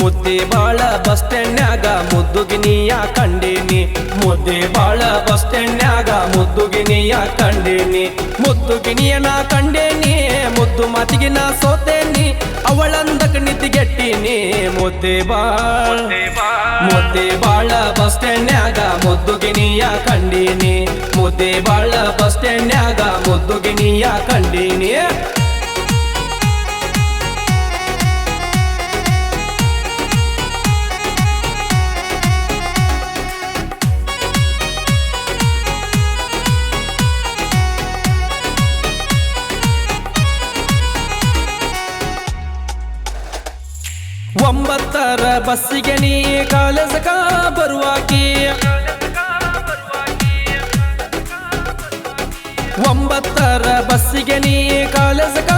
ಮುದ್ದೆ ಬಾಳ ಬಸ್ ಸ್ಟ್ಯಾಂಡ್ನ್ಯಾಗ ಮುದ್ದುಗಿನಿಯ ಕಂಡೇನಿ. ಮುದ್ದೆ ಬಾಳ ಬಸ್ ಸ್ಟ್ಯಾಂಡ್ನ್ಯಾಗ ಮುದ್ದುಗಿನಿಯ ಕಂಡೇನಿ. ಮುದ್ದುಗಿನಿಯ ನಾ ಕಂಡೇನಿ, ಮುದ್ದು ಮಾತಿಗೆ ನಾ ಸೋತೇನಿ. ಅವಳಂದಕ ನಿಂತಿಗೆಟ್ಟೀನಿ ಮುದ್ದೆ ಬಾಳ. ಮುದ್ದೆ ಬಾಳ ಬಸ್ ಸ್ಟ್ಯಾಂಡ್ನ್ಯಾಗ ಮುದ್ದುಗಿನಿಯ ಕಂಡೀನಿ. ಮುದ್ದೆ ಬಾಳ ಬಸ್ ಸ್ಟ್ಯಾಂಡ್ನ್ಯಾಗ ಮುದ್ದುಗಿನಿಯ ಕಂಡೀನಿ. ಒಂಬತ್ತರ ಬಸ್ಸಿಗೆ ನೀ ಕಾಲಸಕ ಬರುವಾಕಿ. ಒಂಬತ್ತರ ಬಸ್ಸಿಗೆ ನೀ ಕಾಲಸಕ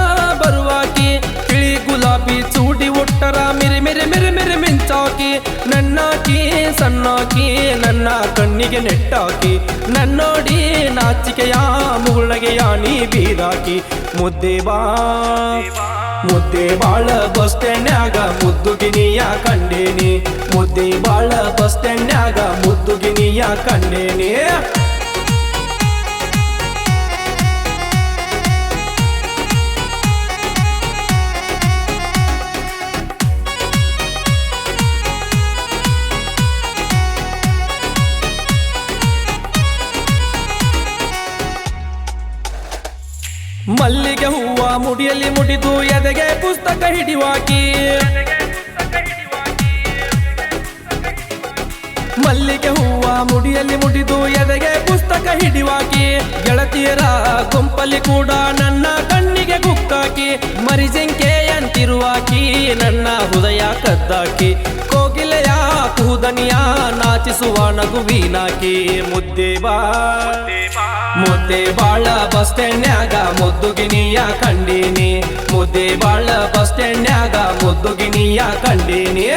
ಬರುವಾಕಿ. ತಿಳಿ ಗುಲಾಬಿ ಚೂಡಿ ಒಟ್ಟರ ಮಿರಿ ಮಿರಿ ಮಿರಿ ಮಿರಿ ಮಿಂಚಾಕಿ. ನನ್ನಾಕಿ, ಸಣ್ಣಾಕಿ, ನನ್ನ ಕಣ್ಣಿಗೆ ನೆಟ್ಟಾಕಿ. ನನ್ನೋಡಿ ನಾಚಿಕೆಯ ಮುಗುಳಗೆಯ ನೀ ಬೀರಾಕಿ. ಮುದ್ದೆ ಬಾ. ಮುದ್ದೆ ಬಾಳ ಬಸ್ ಸ್ಟ್ಯಾಂಡ್ನ್ಯಾಗ ಮುದ್ದುಗಿನಿಯ ಕಂಡೇನಿ. ಮುದ್ದೆ ಬಾಳ ಬಸ್ ಸ್ಟ್ಯಾಂಡ್ನ್ಯಾಗ ಮುದ್ದುಗಿನಿಯ ಕಂಡೇನಿ. ಮಲ್ಲಿಗೆ ಹೂವ ಮುಡಿಯಲ್ಲಿ ಮುಡಿದು ಎದೆಗೆ ಪುಸ್ತಕ ಹಿಡಿವಾಕಿ. ಮಲ್ಲಿಗೆ ಹೂವ ಮುಡಿಯಲ್ಲಿ ಮುಡಿದು ಎದೆಗೆ ಪುಸ್ತಕ ಹಿಡಿವಾಕಿ. ಗೆಳತಿಯರ ಗುಂಪಲ್ಲಿ ಕೂಡ ನನ್ನ ಕಣ್ಣಿಗೆ ಕುಕ್ಕಾಕಿ ಮರಿಜಿಂಕೆಯಂತಿರುವಾಕಿ ನನ್ನ ಹೃದಯ ಕದ್ದಾಕಿ. ಕೋಗಿಲೆಯ ಕೂದನಿಯ ನಾಚಿಸುವ ನಗುವಿನಾಕಿ ಮುದ್ದೆ ಬಾ. ಮುದ್ದೆ ಬಾಳ ಬಸ್ ಸ್ಟ್ಯಾಂಡ್ನ್ಯಾಗ ಮುದ್ದುಗಿನಿಯ ಕಂಡೀನಿ. ಮುದ್ದೆ ಬಾಳ ಬಸ್ ಸ್ಟ್ಯಾಂಡ್ನ್ಯಾಗ ಮುದ್ದುಗಿನಿಯ ಕಂಡೀನಿ.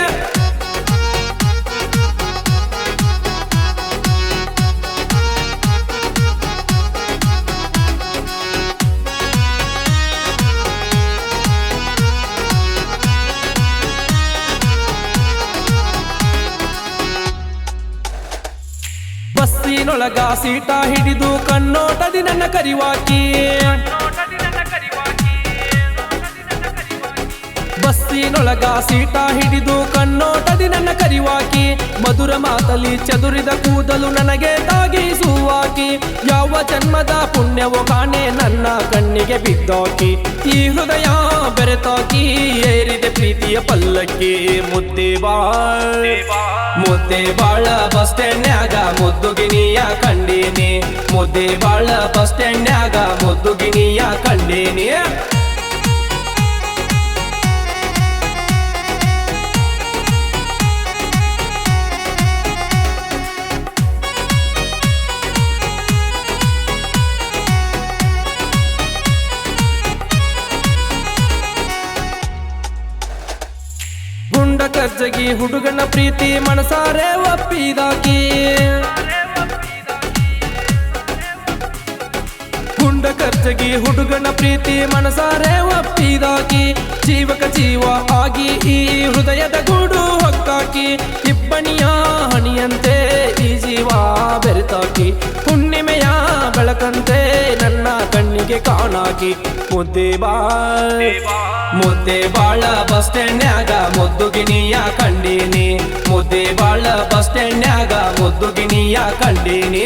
ಬಸ್ಸಿನೊಳಗ ಸೀಟ ಹಿಡಿದು ಕಣ್ಣೋಟದಿ ನನ್ನ ಕರಿವಾಕಿ. ಬಸ್ಸಿನೊಳಗ ಸೀಟ ಹಿಡಿದು ಕಣ್ಣೋಟದಿ ನನ್ನ ಕರಿವಾಕಿ. ಮಧುರ ಮಾತಲಿ ಚದುರಿದ ಕೂದಲು ನನಗೆ ತಾಗಿಸುವಾಕಿ. ಯಾವ ಜನ್ಮದ ಪುಣ್ಯವೋ ಕಾಣೆ ನನ್ನ ಕಣ್ಣಿಗೆ ಬಿದ್ದೋಕಿ. ಈ ಹೃದಯ ಬೆರೆತಾಕಿ. ಪ್ರೀತಿಯ ಪಲ್ಲಕ್ಕಿ ಮುದ್ದೆ ಬಾಳ್. ಮುದ್ದೆ ಬಾಳ ಬಸ್ ಸ್ಟ್ಯಾಂಡ್ನ್ಯಾಗ ಮುದ್ದುಗಿನಿಯ ಕಂಡೀನಿ. ಮುದ್ದೆ ಬಾಳ ಬಸ್ ಸ್ಟ್ಯಾಂಡ್ನ್ಯಾಗ ಮುದ್ದುಗಿನಿಯ ಕರ್ಜಗಿ ಹುಡುಗನ ಪ್ರೀತಿ ಮನಸಾರೆ ಒಪ್ಪಿದಾಕಿ. ಗುಂಡ ಕರ್ಜಗಿ ಹುಡುಗನ ಪ್ರೀತಿ ಮನಸಾರೆ ಒಪ್ಪಿದಾಕಿ. ಜೀವಕ ಜೀವ ಆಗಿ ಈ ಹೃದಯದ ಗೂಡು ಹೊಕ್ಕಾಕಿ ಇಬ್ಬನಿಯ ಹಣಿಯಂತೆ ಈ ಜೀವ ಬೆರೆತಾಕಿ. ಹುಣ್ಣಿಮೆಯ ಬೆಳಕಂತೆ ಕಣ್ಣಿಗೆ ಕಾಣಾಕಿ ಮುದ್ದೆ ಬಾಳ್. ಮುದ್ದೆ ಬಾಳ ಬಸ್ ಸ್ಟ್ಯಾಂಡ್ನ್ಯಾಗ ಮುದ್ದುಗಿನಿಯ ಕಂಡೀನಿ. ಮುದ್ದೆ ಬಾಳ ಬಸ್ ಸ್ಟ್ಯಾಂಡ್ನ್ಯಾಗ ಮುದ್ದುಗಿನಿಯ ಕಂಡೀನಿ.